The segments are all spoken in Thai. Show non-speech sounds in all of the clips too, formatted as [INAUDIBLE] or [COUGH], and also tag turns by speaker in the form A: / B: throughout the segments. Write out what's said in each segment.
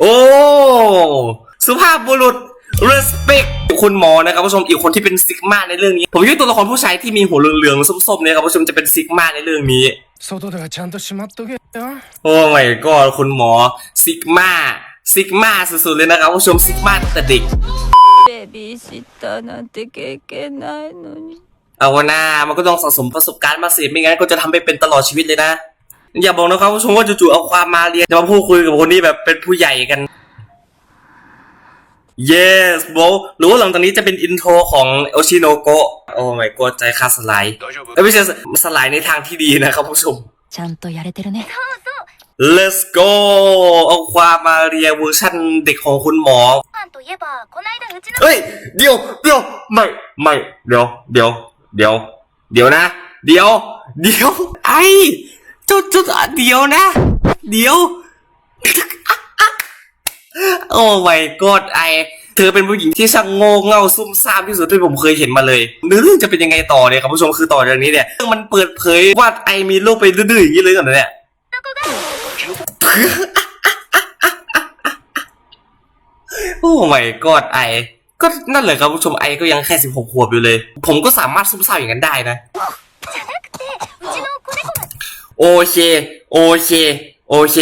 A: โอ้ สุภาพบุรุษ respect คุณหมอนะครับผู้ชมอีกคนที่เป็นซิกมาในเรื่องนี้ ผมยึดตัวละครผู้ชายที่มีหัวเหลืองๆส้มๆเนี่ยครับผู้ชมจะเป็นซิกมาในเรื่องนี้โอ้ไม่ก็คุณหมอซิกมาซิกมาสุดๆเลยนะครับผู้ชมซิกมาตั้งแต่เด็กเอาวนามันก็ต้องสะสมประสบการณ์มาสิไม่งั้นก็จะทำไปเป็นตลอดชีวิตเลยนะ อย่าบอกนะครับผู้ชมว่าจู่ๆเอาความมาเรียนจะมาพูดคุยกับคนนี้แบบเป็นผู้ใหญ่กัน yes bro หรือว่าหลังจากนี้จะเป็นอินโทรของโอชิโนโกะโอ้ my god ใจคาสไลายไม่ใช่สไลายในทางที่ดีนะครับผู้ชม let's go เอาความมาเรียเวอร์ชันเด็กของคุณหมอเฮ้ยเดี๋ยวเดี๋ยวไม่ไม่เดี๋ยวเดี๋ยวเดี๋ยวเดี๋ยวนะ เดี๋ยว เดี๋ยวไอ จ้าเจ้าเดี๋ยวนะ เดี๋ยว โอ้ my god ไอเธอเป็นผู้หญิงที่ช่างโง่เง่าซุ่มซ่ามที่สุดที่ผมเคยเห็นมาเลยเรื่องจะเป็นยังไงต่อเนี่ยครับผู้ชมคือต่อจากนี้เนี่ยเรื่องมันเปิดเผยว่าไอมีโรคไปดื้อๆอย่างนี้เลยเหรอเนี่ยโอ้ my god ไอก็นั่นเลยครับผู้ชมไอก็ยังแค่สิบหกขวบอยู่เลย ผมก็สามารถซุ่มซ่ามอย่างนั้นได้นะ โอเค โอเค โอเค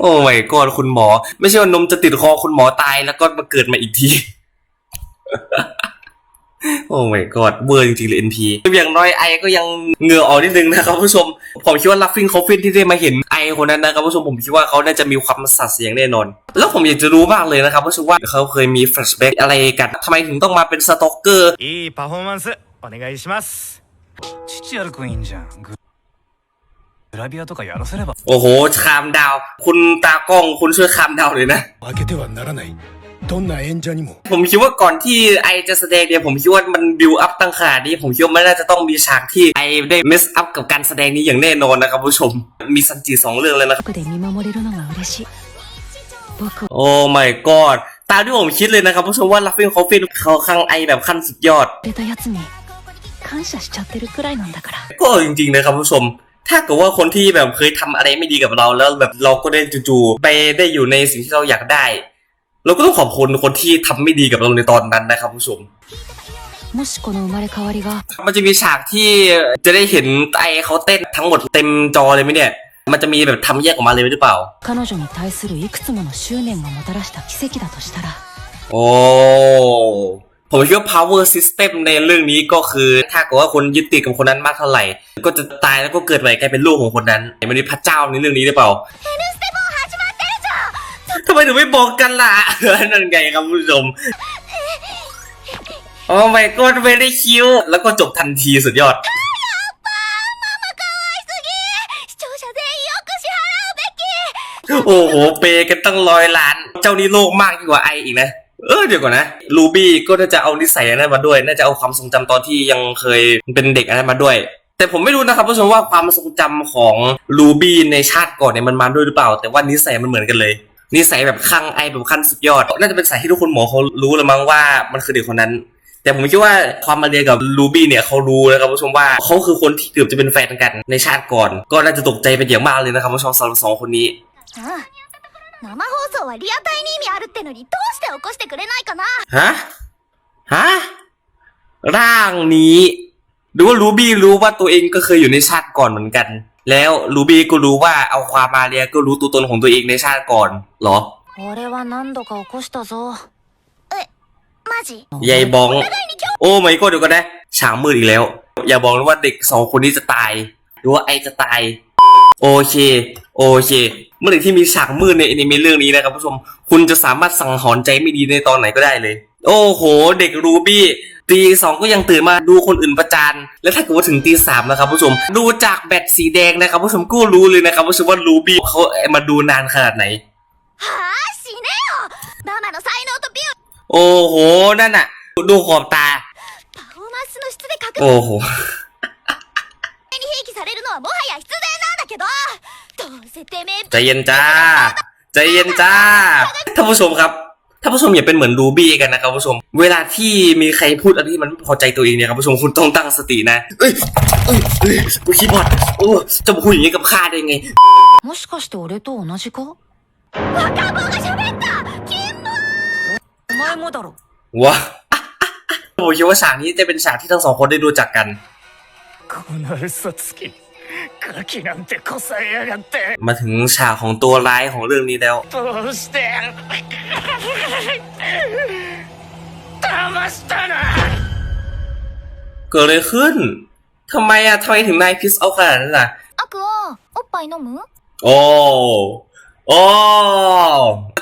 A: โอ้ my god คุณหมอ ไม่ใช่ว่านมจะติดคอคุณหมอตายแล้วก็มาเกิดมาอีกที โอ้ my god เวอร์จริงๆเลย NP อย่างน้อยไอก็ยังเหงื่อออกนิดนึงนะครับผู้ชม ผมคิดว่าลัฟฟิงคอฟฟินที่ได้มาเห็นไอคนนั้นนะครับผู้ชมผมคิดว่าเขาน่าจะมีความสัตย์เสียงแน่นอน แล้วผมอยากจะรู้มากเลยนะครับผู้ชมว่าเขาเคยมีแฟลชแบ็กอะไรกันทำไมถึงต้องมาเป็นสต็อกเกอร์
B: いいパフォーマンスお願いします 父やるくんいいんじゃんググラビアとかやらせれば
A: โอ้โหคามดาว คุณตากล้องคุณช่วยคามดาวเลยนะ
C: 負けてはならないどんな演者にも
A: ผมคิดว่าก่อนที่ไอจะแสดงเนี่ยผมคิดว่ามันบิวอัพตั้งขนาดนี้ ผมคิดว่ามันน่าจะต้องมีฉากที่ไอได้เมสอัพกับการแสดงนี้อย่างแน่นอนนะครับผู้ชม มีซันจิสองเรื่องเลยนะครับ
D: 僕で見守れるのが嬉しい。僕を
A: โอ้ my god ตามที่ผมคิดเลยนะครับผู้ชมว่า Laughing Coffin เขาข้างไอแบบขั้นสุดยอด
D: くれたやつに 感謝しちゃってるくらいなんだから。
A: ก็จริงๆนะครับผู้ชม ถ้าเกิดว่าคนที่แบบเคยทำอะไรไม่ดีกับเราแล้วแบบเราก็ได้จู่ๆไปได้อยู่ในสิ่งที่เราอยากได้ เราก็ต้องขอบคุณคนที่ทำไม่ดีกับเราในตอนนั้นนะครับผู้ชม
D: もしこの生まれ変わりが
A: มันจะมีฉากที่จะได้เห็นไอเขาเต้นทั้งหมดเต็มจอเลยไหมเนี่ย มันจะมีแบบทำแยกออกมาเลยหรือเปล่า
D: 彼女に対するいくつもの執念がもたらした奇跡だとしたら、
A: โอ้ ผมคิดว่า power system ในเรื่องนี้ก็คือ ถ้าเกิดว่าคนยึดติดกับคนนั้นมากเท่าไหร่ ก็จะตายแล้วก็เกิดใหม่กลายเป็นลูกของคนนั้นไม่ได้พระเจ้าในเรื่องนี้หรือเปล่าทำไมถึงไม่บอกกันล่ะนั่นไงครับผู้ชมโอ้ไม่ก็ไม่ได้คิวแล้วก็จบทันทีสุดยอดโอ้โหเปกันตั้งร้อยล้าน เจ้านี่โลกมากยิ่งกว่าไออีกนะ ออเดี๋ยวก่อนนะลูบี้ก็น่าจะเอานิสัยอันนั้นมาด้วย น่าจะเอาความทรงจำตอนที่ยังเคยเป็นเด็กอันนั้นมาด้วย แต่ผมไม่รู้นะครับผู้ชมว่าความทรงจำของลูบี้ในชาติก่อนเนี่ยมันมาด้วยหรือเปล่า แต่ว่านิสัยมันเหมือนกันเลยนิสัยแบบข้างไอแบบขั้นสุดยอด น่าจะเป็นสายที่ทุกคนหมอเขารู้แล้วมั้งว่ามันคือเด็กคนนั้น แต่ผมคิดว่าความมาเรียนกับลูบี้เนี่ยเขารู้นะครับผู้ชมว่าเขาคือคนที่เกือบจะเป็นแฟนกันในชาติก่อน ก็น่าจะตกใจเป็นอย่างมากเลยนะครับผู้ชมสำหรับสองคนนี้
E: 生放送はリアタイに意味あるってのにどうして起こしてくれないかな
A: ฮะ ฮะ ร่างนี้ดูว่ารูบี้รู้ว่าตัวเองก็เคยอยู่ในชาติก่อนเหมือนกัน แล้วรูบี้ก็รู้ว่าเอาความมาเรียก็รู้ตัวตนของตัวเองในชาติก่อนเหรอ
D: 俺は何度か起こしたぞ。
E: マジ
A: ยายบอง โอ้ไม่ก็เดี๋ยวกันนะฉากมืดอีกแล้ว อย่าบอกนะว่าเด็กสองคนนี้จะตาย หรือว่าไอจะตาย โอเค โอเค เมื่อไหร่ที่มีฉากมืดในอนิเมะเรื่องนี้นะครับผู้ชม คุณจะสามารถสั่งหอนใจไม่ดีในตอนไหนก็ได้เลย โอ้โห เด็กรูบี้ตีสองก็ยังตื่นมาดูคนอื่นประจานและถ้าเกิดว่าถึงตีสามนะครับผู้ชม ดูจากแบตสีแดงนะครับผู้ชมก็รู้เลยนะครับผู้ชมว่ารูบี้เขามาดูนานขนาดไหนโอ้โห นั่นอะดูขอบตา โอ้โห
E: に併記されるのはもはや必然なんだけどどうせてめえ
A: ใจเย็นจ้า ใจเย็นจ้า ท่านผู้ชมครับ ท่านผู้ชมอย่าเป็นเหมือนรูบี้กันนะครับผู้ชม เวลาที่มีใครพูดอะไรที่มันไม่พอใจตัวเองเนี่ยครับผู้ชมคุณต้องตั้งสตินะ เอ้ยเอ้ยเอ้ยกูคีย์บอร์ดโอ้จะมาคุยอย่างนี้กับข้าได้ไง
D: もしかして俺と同じか
E: 赤坊が喋った金坊
D: お前もだろ
A: ว้า ผมคิดว่าฉากนี้จะเป็นฉากที่ทั้งสองคนได้รู้จักกัน
B: この嘘つき ガキなんてこさえやがって
A: มาถึงฉากของตัวร้ายของเรื่องนี้แล้ว
B: どうして騙したな
A: เกิดอะไรขึ้นทำไมอะทำไมถึงนายพิสเอาขนาดนั้นล่ะ
E: アクアおっぱい飲む
A: โอ้ โอ้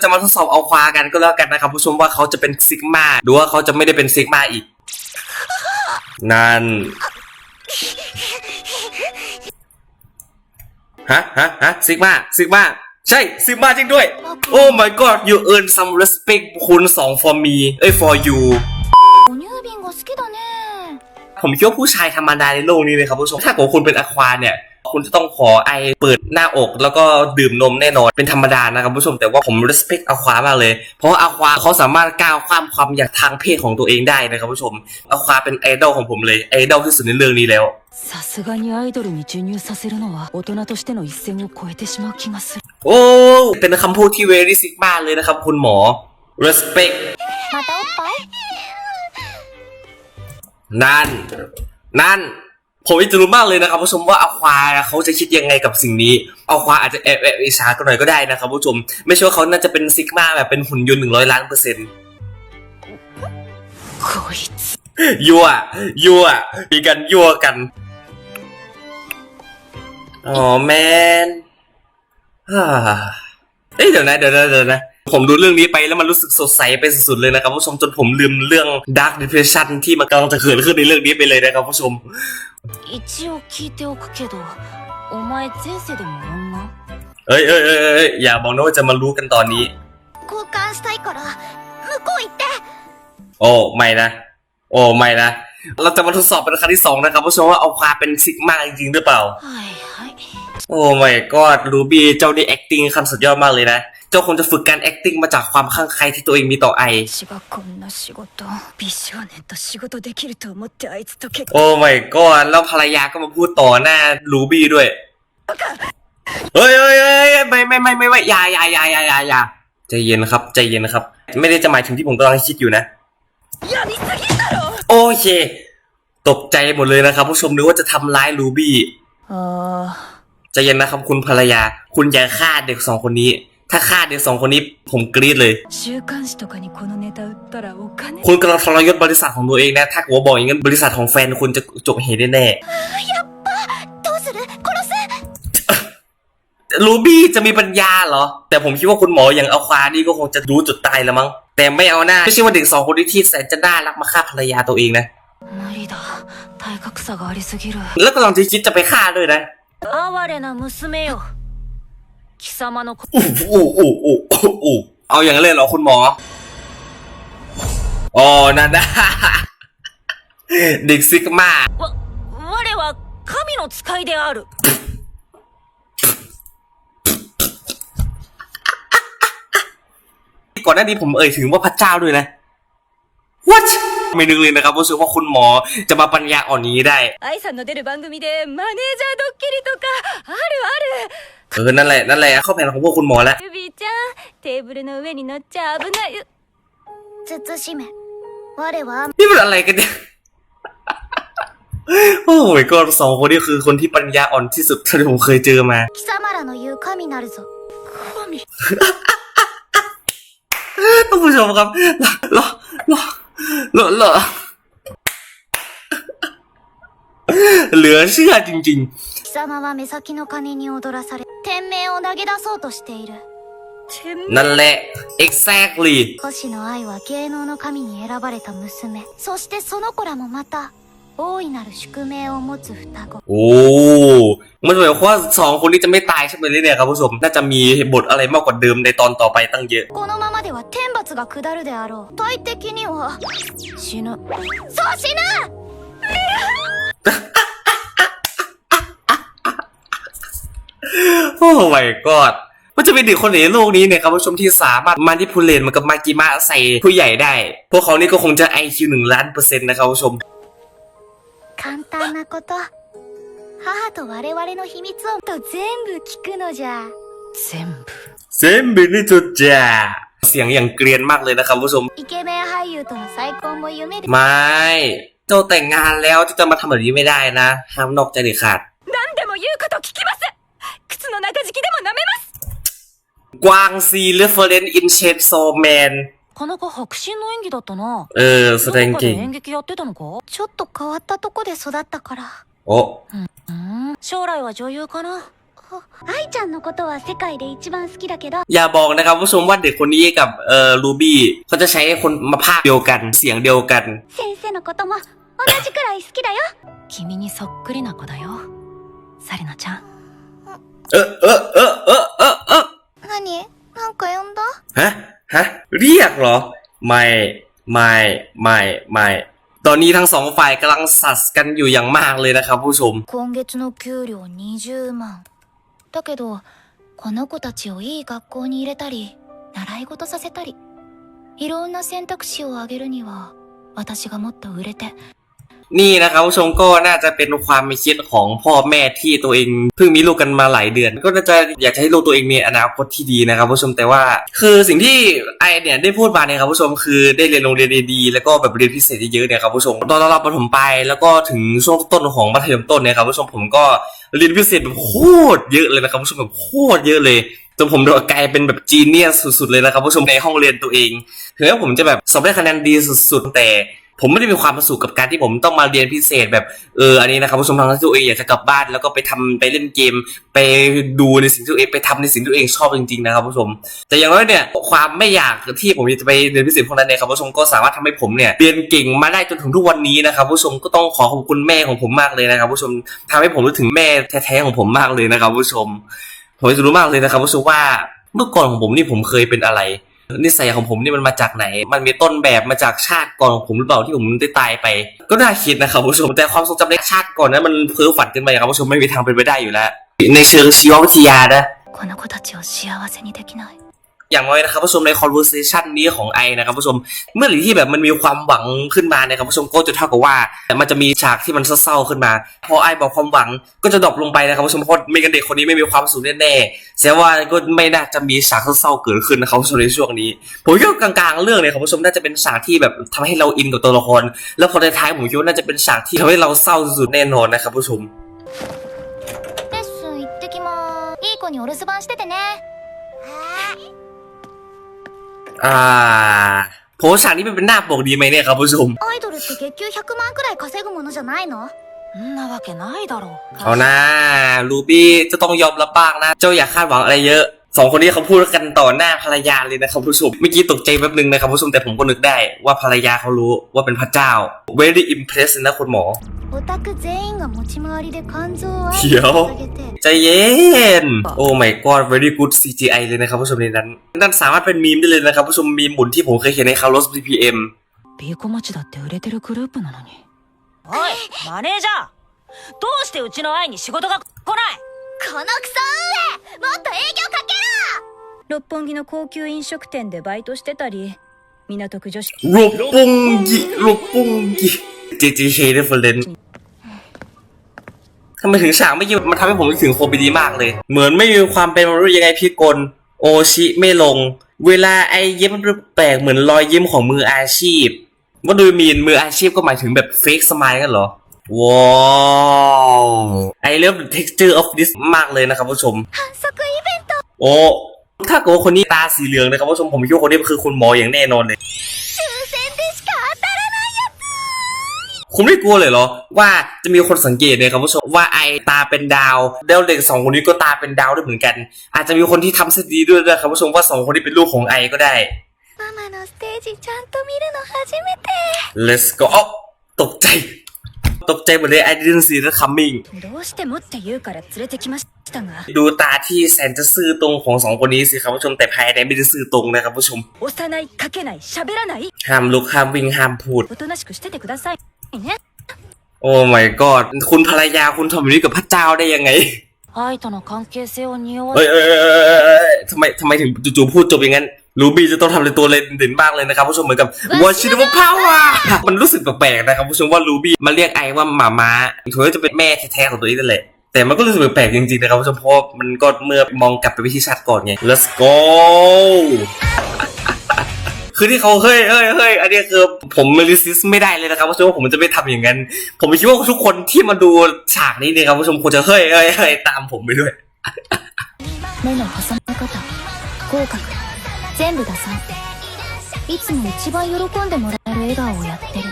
A: จะมาทดสอบเอาควากันก็แล้วกันนะครับผู้ชมว่าเขาจะเป็นซิกมาหรือว่าเขาจะไม่ได้เป็นซิกมาอีก นั่น ฮะฮะฮะซิกมาซิกมาใช่ซิกมาจริงด้วย โอ้ my god you earn some respect คูณสอง for me เอ้ย for you ผมคิดว่าผู้ชายธรรมดาในโลกนี้เลยครับผู้ชมถ้าผมคุณเป็นอควาเนี่ย คุณจะต้องขอไอเปิดหน้าอก แล้วก็ดื่มนมแน่นอน เป็นธรรมดานะครับผู้ชม แต่ว่าผม respect อความากเลย เพราะว่าอควาเขาสามารถก้าวข้ามความอยากทางเพศของตัวเองได้นะครับผู้ชม อควาเป็นไอดอลของผมเลย ไอดอลที่สุดในเรื่องนี้แล้ว
D: さすがにアイドルに授乳させるのは大人としての一線を越えてしまう気がする
A: โอ้ เป็นคำพูดที่ very sigma เลยนะครับ คุณหมอ respect
E: またおっぱい
A: นั่น นั่น ผมอยากจะรู้มากเลยนะครับผู้ชมว่าอควาเขาจะคิดยังไงกับสิ่งนี้อควาอาจจะแอบแอบอิจฉากันหน่อยก็ได้นะครับผู้ชม ไม่เชื่อเขาน่าจะเป็นซิกมาแบบเป็นหุ่นยนต์หนึ่งร้อยล้านเปอร์เซ็นต์ยั่วยั่วมีกันยั่วกันอ๋อแมนเฮ้ยเดี๋ยวนะเดี๋ยวนะเดี๋ยวนะ ผมดูเรื่องนี้ไปแล้วมันรู้สึกสดใสไปสุดๆเลยนะครับผู้ชมจนผมลืมเรื่อง Dark Depression ที่มันกำลังจะเกิดขึ้นในเรื่องนี้ไปเลยนะครับผู้ชม
D: 一応聞いておくけどお前前世でも女
A: เอ้ยเอ้ยเอ้ยเอ้ยอย่าบอกนะว่าจะมารู้กันตอนนี้
E: 交換したいから向こう行って
A: โอ้ไม่นะ โอ้ไม่นะ เราจะมาทดสอบเป็นครั้งที่สองนะครับผู้ชมว่าเอาความเป็นซิกมาจริงๆหรือเปล่า
D: はいはい
A: โอ้ไม่ก็รูบี้เจ้านี่ acting ขั้นสุดยอดมากเลยนะ เจ้าคงจะฝึกการ acting มาจากความข้างใครที่ตัวเองมีต่อไอ
D: 私がこんな仕事美少年と仕事できると思ってあいつと結
A: โอ้ไม่ก็แล้วภรรยาก็มาพูดต่อหน้ารูบี้ด้วย เฮ้ยเฮ้ยเฮ้ยไม่ไม่ไม่ไม่ไม่อย่าอย่าอย่าอย่าอย่าอย่าใจเย็นนะครับใจเย็นนะครับ ไม่ได้จะหมายถึงที่ผมกำลังคิดอยู่นะ
D: やりすぎだろ
A: โอเค ตกใจหมดเลยนะครับ ผู้ชมนึกว่าจะทำร้ายรูบี้
D: ああ
A: ใจเย็นนะครับคุณภรรยา คุณอย่าฆ่าเด็กสองคนนี้ ถ้าฆ่าเด็กสองคนนี้ผมกรี๊ดเลยคุณกำลังทรยศบริษัทของตัวเองนะถ้าหัวบอกอย่างนั้นบริษัทของแฟนคุณจะจบเหตุแน่ลูบี้จะมีปัญญาเหรอ แต่ผมคิดว่าคุณหมออย่างอาควานี่ก็คงจะรู้จุดตายแล้วมั้ง แต่ไม่เอาหน้า ไม่ใช่ว่าเด็กสองคนที่แสนจะน่ารักมาฆ่าภรรยาตัวเองนะ แล้วก็ลองที่คิดจะไปฆ่าด้วยนะ
D: 哀れな娘よ貴様のこ
A: อู้อู้อู้อู้อู้อู้เอาอย่างนั้นเลยเหรอคุณหมอ อ๋อนั่นนะ เด็กซิกมา
D: わ我は神の使いである
A: ก่อนหน้านี้ผมเอ่ยถึงว่าพระเจ้าด้วยนะ what ไม่นึกเลยนะครับว่าสึกว่าคุณหมอจะมาปัญญาอ่อนอย่างนี้ได้
D: 愛さんの出る番組でマネージャードッキリとかあるある
A: เออ นั่นแหละ นั่นแหละ เข้าแผนของพวกคุณหมอแล้ว
D: ルビーちゃんテーブルの上に乗っちゃ危ない
E: 慎め我は
A: นี่มันอะไรกันเนี่ย โอ้ยก็สองคนนี้คือคนที่ปัญญาอ่อนที่สุดที่ผมเคยเจอมา
E: 貴様らの言う神なるぞ
D: 神
A: ท่านผู้ชมครับเหรอเหรอเหรอเหรอเหลือเชื่อจริง
E: 貴様は目先の金に踊らされ 天命を投げ出そうとしている
D: 天
A: ๆ นั่นแหละ exactly
E: 星野愛は芸能の神に選ばれた娘そしてその子らもまた大いなる宿命を持つ双子
A: โอ้มันหมายความว่าสองคนนี้จะไม่ตายใช่ไหมเนี่ยครับผู้ชม น่าจะมีบทอะไรมากกว่าเดิมในตอนต่อไปตั้งเยอะ
E: このままでは天罰が下るであろう大的には
D: 死ぬ
E: そう死ぬ
A: โอ้ my god มันจะเป็นเด็กคนไหนในโลกนี้เนี่ยครับผู้ชมที่สามารถมาที่พูเลนมันกับมากิมะใส่ผู้ใหญ่ได้ พวกเขานี่ก็คงจะ IQ หนึ่งล้านเปอร์เซ็นต์นะครับผู้ชม
E: 簡単なこと母と我々の秘密をと全部聞くのじゃ
D: 全 部
A: เซมบินิจุจ่าเสียงอย่างเกรียนมากเลยนะครับผู้ชม
E: イケメン俳優との再婚も夢で
A: ไม่ เจ้าแต่งงานแล้วจะมาทำแบบนี้ไม่ได้นะ ห้ามนอกใจเด็ดขาด
D: 何でも言うこと聞き ます靴の中敷きでも舐めます
A: กวางซีเรฟเฟอเรนซ์อินเชนโซแมน
D: なかなか迫真の演技だったな
A: เออแสดง
D: どこか
A: เก่
D: で
A: ง
D: 演劇やってたのか
E: ちょっと変わったとこで育ったから
A: โอ้
D: うん将来は女優かな
E: 愛ちゃんのことは世界で一番好きだけど
A: อย่าบอกนะครับผู้ชมว่าเด็กคนนี้กับเอ่อรูบี้เขาจะใช้คนมาพากย์เดียวกัน เสียงเดียวกัน
E: 先生のことも同じくらい好きだよ
D: 君にそっくりな子だよサリナちゃん
A: เออเออเออเออเออเออ
E: 何なんか呼んだ
A: ฮะฮะเรียกเหรอ ไม่ไม่ไม่ไม่ตอนนี้ทั้งสองฝ่ายกำลังสัสกันอยู่อย่างมากเลยนะครับผู้ชม
E: 今月の給料20万だけどこの子たちをいい学校に入れたり習い事させたりいろんな選択肢をあげるには私がもっと売れて
A: นี่นะครับผู้ชมก็น่าจะเป็นความคิดของพ่อแม่ที่ตัวเองเพิ่งมีลูกกันมาหลายเดือน ก็น่าจะอยากจะให้ลูกตัวเองมีอนาคตที่ดีนะครับผู้ชมแต่ว่า คือสิ่งที่ไอเนี่ยได้พูดมาเนี่ยครับผู้ชมคือได้เรียนโรงเรียนดีๆแล้วก็แบบเรียนพิเศษเยอะๆเนี่ยครับผู้ชมตอนเราประถมไปแล้วก็ถึงช่วงต้นของมัธยมต้นเนี่ยครับผู้ชมผมก็เรียนพิเศษแบบโคตรเยอะเลยนะครับผู้ชมแบบโคตรเยอะเลย จนผมโดนกลายเป็นแบบจีเนียสสุดๆเลยนะครับผู้ชมในห้องเรียนตัวเองถึงแม้ผมจะแบบสอบได้คะแนนดีสุดๆแต่ผมไม่ได้มีความสุขกับการที่ผมต้องมาเรียนพิเศษแบบเอออันนี้นะครับผู้ชมทางที่ตัวเองอยากจะกลับบ้านแล้วก็ไปทำไปเล่นเกม ไปดูในสิ่งที่ตัวเองไปทำในสิ่งที่ตัวเองชอบจริงๆนะครับผู้ชม แต่อย่างน้อยเนี่ยความไม่อยากที่ผมจะไปเรียนพิเศษพวกนั้นเนี่ยครับผู้ชมก็สามารถทำให้ผมเนี่ยเรียนเก่งมาได้จนถึงทุกวันนี้นะครับผู้ชมก็ต้องขอขอบคุณแม่ของผมมากเลยนะครับผู้ชมทำให้ผมรู้ถึงแม่แท้ๆของผมมากเลยนะครับผู้ชม ผมอยากจะรู้มากเลยนะครับผู้ชมว่าเมื่อก่อนของผมนี่ผมเคยเป็นอะไร นิสัยของผมนี่มันมาจากไหน มันมีต้นแบบมาจากชาติก่อนของผมหรือเปล่าที่ผมได้ตายไป ก็น่าคิดนะครับผู้ชม แต่ความทรงจำในชาติก่อนนั้นมันเพ้อฝันเกินไปครับผู้ชมไม่มีทางเป็นไปได้อยู่แล้ว ในเชิงชีววิทยานะ
E: この子たちを幸せにできない
A: อย่างน้อยนะครับผู้ชมใน conversation นี้ของไอนะครับผู้ชม เมื่อไหร่ที่แบบมันมีความหวังขึ้นมาเนี่ยครับผู้ชมก็จะเท่ากับว่าแต่มันจะมีฉากที่มันเศร้าๆขึ้นมา พอไอบอกความหวังก็จะดรอปลงไปนะครับผู้ชมเพราะไม่งั้นเด็กคนนี้ไม่มีความสุขแน่ๆแสดงว่าก็ไม่น่าจะมีฉากเศร้าๆเกิดขึ้นนะครับผู้ชมในช่วงนี้ ผมคิดว่ากลางๆเรื่องเนี่ยครับผู้ชมน่าจะเป็นฉากที่แบบทำให้เราอินกับตัวละคร แล้วพอในท้ายผมคิดว่าน่าจะเป็นฉากที่ทำให้เราเศร้าสุดๆแน่นอนนะครับผู้ชม
E: レッスン行ってきまーすいい子にお留守番しててねは
A: อ่าผมว่าฉากนี้มันเป็นหน้าปกดีไหมเนี่ยครับผู้ชม
E: アイドルって月給100万くらい稼ぐものじゃないの
D: んなわけないだろう
A: เอานะลูบี้จะต้องยอมรับบ้างนะ เจ้าอย่าคาดหวังอะไรเยอะสองคนนี้เขาพูดกันต่อหน้าภรรยาเลยนะครับผู้ชมเมื่อกี้ตกใจแป๊บนึงนะครับผู้ชมแต่ผมก็นึกได้ว่าภรรยาเขารู้ว่าเป็นพระเจ้า very impressed นะคุณหมอ
E: オタク全員が持ち回りで肝臓をアイ
A: เดี๋
E: ド
A: ยว
E: ルに捧げて
A: ใจเย็น โอ้ my god very good CGI เลยนะครับผู้ชมในนั้น นั่นสามารถเป็นมีมได้เลยนะครับผู้ชมมีมหมุนที่ผมเคยเห็นในคาร์ลอส BPM
D: ビーコ町だって売れてるグループなのに
F: おいマネージャーどうしてうちの愛に仕事が来ない
E: このクソ運営もっと営業かけ
F: 六本木の高級飲食店でバイトしてたり港区女子
A: โรปงกิโรปงกิ JJK reference ทำไมถึงฉากไม่ยิ้มมันทำให้ผมรู้สึกโคบิดีมากเลย เหมือนไม่มีความเป็นมนุษย์ยังไงพี่กลโอชิไม่ลง เวลาไอเย็บแปลกเหมือนรอยยิ้มของมืออาชีพ ว่าดูมีนมืออาชีพก็หมายถึงแบบเฟกสมายกันเหรอ ว้าวไอเริ่ม texture of this มากเลยนะครับผู้ชม โอ้ถ้าเกิดว่าคนนี้ตาสีเหลืองนะครับผู้ชมผมคิดว่าคนนี้คือคุณหมออย่างแน่นอนเลย คุณไม่กลัวเลยเหรอ ว่าจะมีคนสังเกตเนี่ยครับผู้ชมว่าไอตาเป็นดาวแล้วเด็กสองคนนี้ก็ตาเป็นดาวด้วยเหมือนกัน อาจจะมีคนที่ทำสดีด้วยนะครับผู้ชมว่าสองคนนี้เป็นลูกของไอก็ได้
E: ママのステージちゃんと見るの初めて
A: let's go อ๊อตกใจ ตกใจหมดเลย I didn't see that coming ดูตาที่แสนจะซื่อตรงของสองคนนี้สิครับผู้ชมแต่ภายในไม่ได้ซื่อตรงนะครับผู้ชมห้ามลุกห้ามวิ่งห้ามพูด โอ้ my god คุณภรรยาคุณทำแบบนี้กับพระเจ้าได้ยังไงเฮ้ยเฮ้ยเฮ้ยทำไมทำไมถึงจู่ๆพูดจบอย่างนั้น ลูบี้จะต้องทำในตัวเลนเด่นมากเลยนะครับผู้ชมเหมือนกับวอชิโนพาวะมันรู้สึกแปลกๆนะครับผู้ชมว่าลูบี้มาเรียกไอว่าหมาม้าถือว่าจะเป็นแม่แท้ๆของตัวเองนั่นแหละแต่มันก็รู้สึกแปลกๆจริงๆนะครับผู้ชมเพราะมันก็เมื่อมองกลับไปวิธีชัดก่อนไง let's go คือที่เขาเฮ้ยเฮ้ยเฮ้ยอันนี้คือผมริซิสไม่ได้เลยนะครับผู้ชมว่าผมจะไม่ทำอย่างนั้น ผมคิดว่าทุกคนที่มาดูฉากนี้เนี่ยครับผู้ชมควรจะเฮ้ยเฮ้ยเฮ้ยตามผมไปด้วย
E: ไม่เหมาะสมก็ต้องเข้ากับ 全部出さんいつも一番喜んでもらえる笑顔をやってる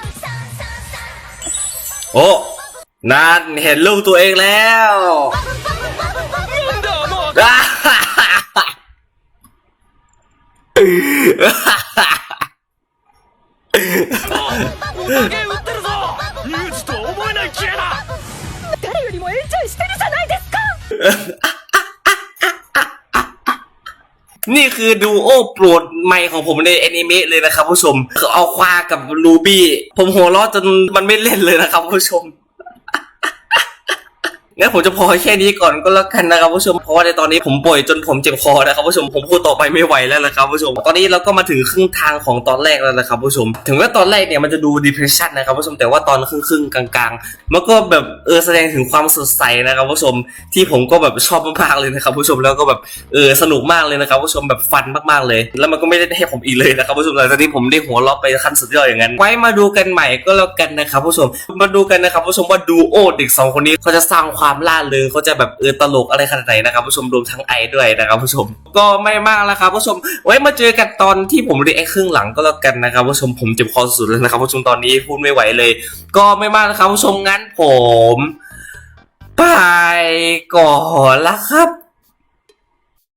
A: โอ้นั่นเห็นลูกตัวเองแล้ว
B: おまけ売ってるぞリュウジとは思えないキレだ
F: 誰よりもエンジョイしてるじゃないですか [LAUGHS]
A: นี่คือดูโอโปรดใหม่ของผมในแอนิเมะเลยนะครับผู้ชมคือเอาควากับลูบี้ผมหัวเราะจนมันไม่เล่นเลยนะครับผู้ชม งั้นผมจะพอแค่นี้ก่อนก็แล้วกันนะครับผู้ชมเพราะว่าในตอนนี้ผมป่วยจนผมเจ็บคอนะครับผู้ชมผมพูดต่อไปไม่ไหวแล้วนะครับผู้ชม ตอนนี้เราก็มาถึงครึ่งทางของตอนแรกแล้วนะครับผู้ชม ถึงว่าตอนแรกเนี่ยมันจะดู depression นะครับผู้ชมแต่ว่าตอนครึ่งครึ่งๆกลางๆ มันก็แบบเออแสดงถึงความสดใสนะครับผู้ชมที่ผมก็แบบชอบมากๆเลยนะครับผู้ชมแล้วก็แบบเออสนุกมากเลยนะครับผู้ชมแบบฟันมากๆเลย แล้วมันก็ไม่ได้ให้ผมอีกเลยนะครับผู้ชมหลังจากที่ผมได้หัวเราะไปขั้นสุดยอดอย่างนั้นไว้มาดูกันใหม่ก็แล้วกันนะครับผู้ชมมาดูกันนะครับผู้ชมว่าดูโอเด็กสองคนนี้เขาจะสร้างความความล่าเริงเขาจะแบบเออตลกอะไรขนาดไหนนะครับผู้ชมรวมทั้งไอด้วยนะครับผู้ชม ก็ไม่มากแล้วครับผู้ชม ไว้มาเจอกันตอนที่ผมรีแอคครึ่งหลังก็แล้วกันนะครับผู้ชมผมเจ็บคอสุดแล้วนะครับผู้ชมตอนนี้พูดไม่ไหวเลย ก็ไม่มากนะครับผู้ชมงั้นผมไปก่อนละครับ